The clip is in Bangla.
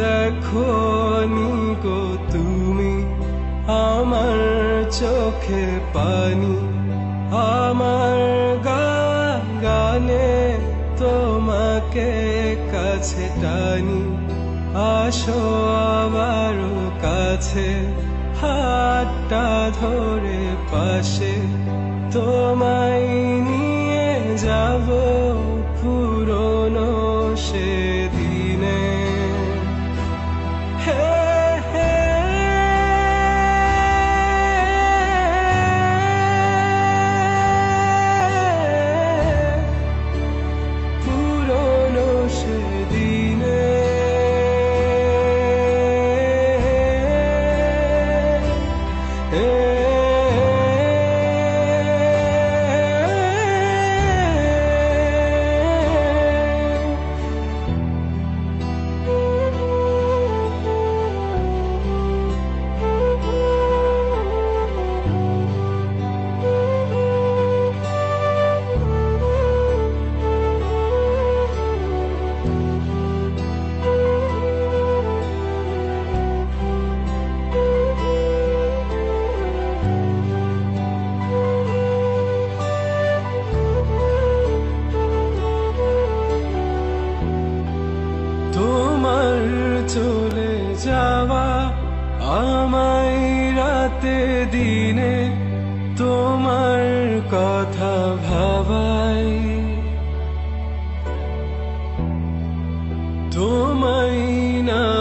দেখো নিকো তুমি আমার চোখে পানি, আমার গানে তোমাকে কাছে টানি। আসো আবারও কাছে, হাতটা ধরে পাশে, তোমায় নিয়ে যাব পুরনো সেদিনে। দিনে তোমার কথা ভাবাই। তোমায় না